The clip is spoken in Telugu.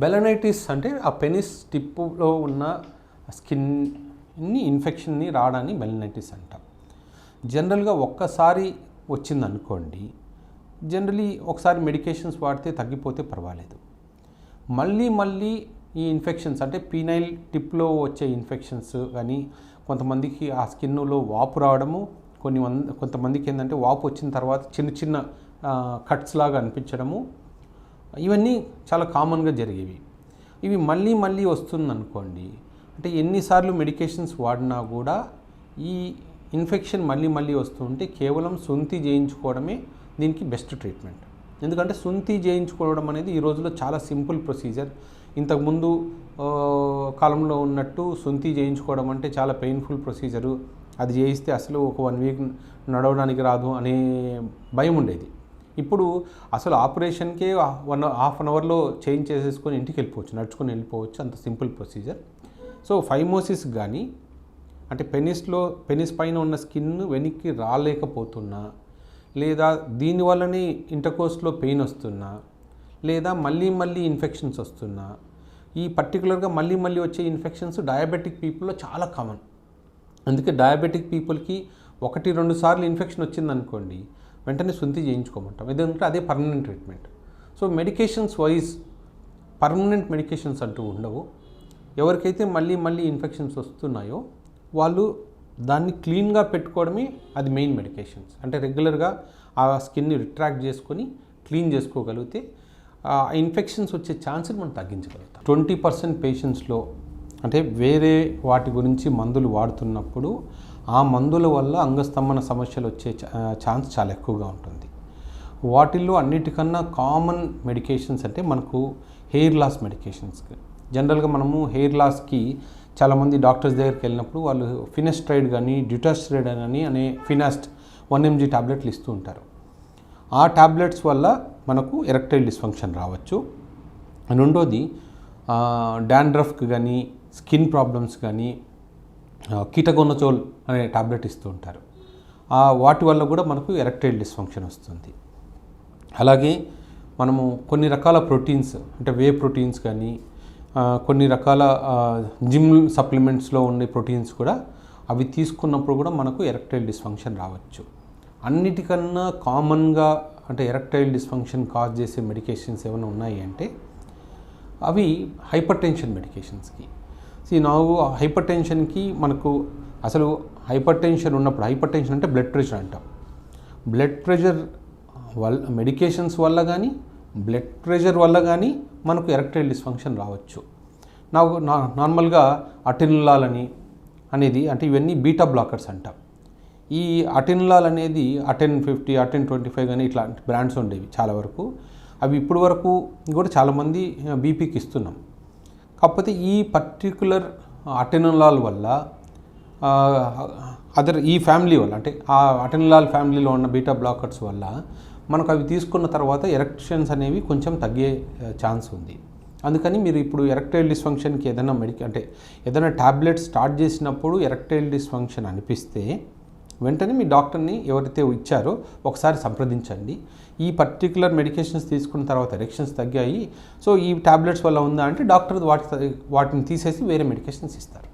బెలనైటిస్ అంటే ఆ పెనిస్ టిప్పులో ఉన్న స్కిన్ని ఇన్ఫెక్షన్ని రావడాన్ని బెలనైటిస్ అంటాం. జనరల్గా ఒక్కసారి వచ్చిందనుకోండి జనరలీ ఒకసారి మెడికేషన్స్ వాడితే తగ్గిపోతే పర్వాలేదు. మళ్ళీ మళ్ళీ ఈ ఇన్ఫెక్షన్స్ అంటే పీనైల్ టిప్లో వచ్చే ఇన్ఫెక్షన్స్ కానీ కొంతమందికి ఆ స్కిన్లో వాపు రావడము కొన్ని మంది కొంతమందికి ఏంటంటే వాపు వచ్చిన తర్వాత చిన్న చిన్న కట్స్ లాగా అనిపించడము ఇవన్నీ చాలా కామన్గా జరిగేవి. ఇవి మళ్ళీ మళ్ళీ వస్తుందనుకోండి అంటే ఎన్నిసార్లు మెడికేషన్స్ వాడినా కూడా ఈ ఇన్ఫెక్షన్ మళ్ళీ మళ్ళీ వస్తుంటే కేవలం సొంతి చేయించుకోవడమే దీనికి బెస్ట్ ట్రీట్మెంట్. ఎందుకంటే సొంతి చేయించుకోవడం అనేది ఈ రోజుల్లో చాలా సింపుల్ ప్రొసీజర్. ఇంతకుముందు కాలంలో ఉన్నట్టు సొంతి చేయించుకోవడం అంటే చాలా పెయిన్ఫుల్ ప్రొసీజరు. అది చేయిస్తే అసలు ఒక వన్ వీక్ నడవడానికి రాదు అనే భయం ఉండేది. ఇప్పుడు అసలు ఆపరేషన్కే వన్ హాఫ్ అన్ అవర్లో చేంజ్ చేసేసుకొని ఇంటికి వెళ్ళిపోవచ్చు నడుచుకొని వెళ్ళిపోవచ్చు అంత సింపుల్ ప్రొసీజర్. సో ఫైమోసిస్ కానీ అంటే పెనిస్లో పెనిస్ పైన ఉన్న స్కిన్ వెనక్కి రాలేకపోతున్నా లేదా దీనివల్లనే ఇంటర్కోస్లో పెయిన్ వస్తున్నా లేదా మళ్ళీ మళ్ళీ ఇన్ఫెక్షన్స్ వస్తున్నా ఈ పర్టికులర్గా మళ్ళీ మళ్ళీ వచ్చే ఇన్ఫెక్షన్స్ డయాబెటిక్ పీపుల్లో చాలా కామన్. అందుకే డయాబెటిక్ పీపుల్కి ఒకటి రెండు సార్లు ఇన్ఫెక్షన్ వచ్చిందనుకోండి వెంటనే శుద్ధి చేయించుకోమంటాం. ఎందుకంటే అదే permanent treatment so medications wise permanent medications అంటూ ఉండవు. ఎవరికైతే మళ్ళీ మళ్ళీ ఇన్ఫెక్షన్స్ వస్తున్నాయో వాళ్ళు దాన్ని క్లీన్గా పెట్టుకోవడమే అది మెయిన్ మెడికేషన్స్ అంటే రెగ్యులర్గా ఆ స్కిన్ని రిట్రాక్ట్ చేసుకొని క్లీన్ చేసుకోగలిగితే ఆ ఇన్ఫెక్షన్స్ వచ్చే ఛాన్స్ని మనం తగ్గించగలుగుతాం. ట్వంటీ పర్సెంట్ పేషెంట్స్లో అంటే వేరే వాటి గురించి మందులు వాడుతున్నప్పుడు ఆ మందుల వల్ల అంగస్తంభన సమస్యలు వచ్చే ఛాన్స్ చాలా ఎక్కువగా ఉంటుంది. వాటిల్లో అన్నిటికన్నా కామన్ మెడికేషన్స్ అంటే మనకు హెయిర్ లాస్ మెడికేషన్స్. జనరల్గా మనము హెయిర్ లాస్కి చాలామంది డాక్టర్స్ దగ్గరికి వెళ్ళినప్పుడు వాళ్ళు ఫినెస్ట్రైడ్ కానీ డ్యూటాస్ట్రైడ్ అని అనే ఫినాస్ట్ వన్ ఎంజీ టాబ్లెట్లు ఇస్తూ ఉంటారు. ఆ ట్యాబ్లెట్స్ వల్ల మనకు ఎరెక్టైల్ డిస్ఫంక్షన్ రావచ్చు. రెండోది డాండ్రఫ్కి కానీ స్కిన్ ప్రాబ్లమ్స్ కానీ కీటగొన్నచోల్ అనే టాబ్లెట్ ఇస్తూ ఉంటారు. ఆ వాటి వల్ల కూడా మనకు ఎరెక్టైల్ డిస్ఫంక్షన్ వస్తుంది. అలాగే మనము కొన్ని రకాల ప్రోటీన్స్ అంటే వే ప్రోటీన్స్ కానీ కొన్ని రకాల జిమ్ సప్లిమెంట్స్లో ఉండే ప్రోటీన్స్ కూడా అవి తీసుకున్నప్పుడు కూడా మనకు ఎరెక్టైల్ డిస్ఫంక్షన్ రావచ్చు. అన్నిటికన్నా కామన్గా అంటే ఎరెక్టైల్ డిస్ఫంక్షన్ కాజ్ చేసే మెడికేషన్స్ ఏమైనా ఉన్నాయి అంటే అవి హైపర్ టెన్షన్ మెడికేషన్స్కి. సీ నాకు హైపర్ టెన్షన్కి మనకు అసలు హైపర్ టెన్షన్ ఉన్నప్పుడు హైపర్ టెన్షన్ అంటే బ్లడ్ ప్రెషర్ అంటాం. బ్లడ్ ప్రెషర్ వల్ల మెడికేషన్స్ వల్ల కానీ బ్లడ్ ప్రెషర్ వల్ల కానీ మనకు ఎరెక్టైల్ డిస్ఫంక్షన్ రావచ్చు. నాకు నా నార్మల్గా అటెనులాల్ అని అనేది అంటే ఇవన్నీ బీటా బ్లాకర్స్ అంటాం. ఈ అటెనులాల్ అనేది Aten fifty Aten twenty five కానీ ఇట్లాంటి బ్రాండ్స్ ఉండేవి చాలా వరకు. అవి ఇప్పుడు వరకు కూడా చాలామంది బీపీకి ఇస్తున్నాం. కాకపోతే ఈ పర్టికులర్ అటెనలాల్ వల్ల అదర్ ఈ ఫ్యామిలీ వల్ల అంటే ఆ అటెనలాల్ ఫ్యామిలీలో ఉన్న బీటా బ్లాకర్స్ వల్ల మనకు అవి తీసుకున్న తర్వాత ఎరెక్షన్స్ అనేవి కొంచెం తగ్గే ఛాన్స్ ఉంది. అందుకని మీరు ఇప్పుడు ఎరెక్టైల్ డిస్ఫంక్షన్కి ఏదైనా మెడిక అంటే ఏదైనా ట్యాబ్లెట్ స్టార్ట్ చేసినప్పుడు ఎరెక్టైల్ డిస్ఫంక్షన్ అనిపిస్తే వెంటనే మీ డాక్టర్ని ఎవరైతే ఇచ్చారో ఒకసారి సంప్రదించండి. ఈ పర్టికులర్ మెడికేషన్స్ తీసుకున్న తర్వాత ఎరెక్షన్స్ తగ్గాయి. సో ఈ టాబ్లెట్స్ వల్ల ఉందా అంటే డాక్టర్ వాటి వాటిని తీసేసి వేరే మెడికేషన్స్ ఇస్తారు.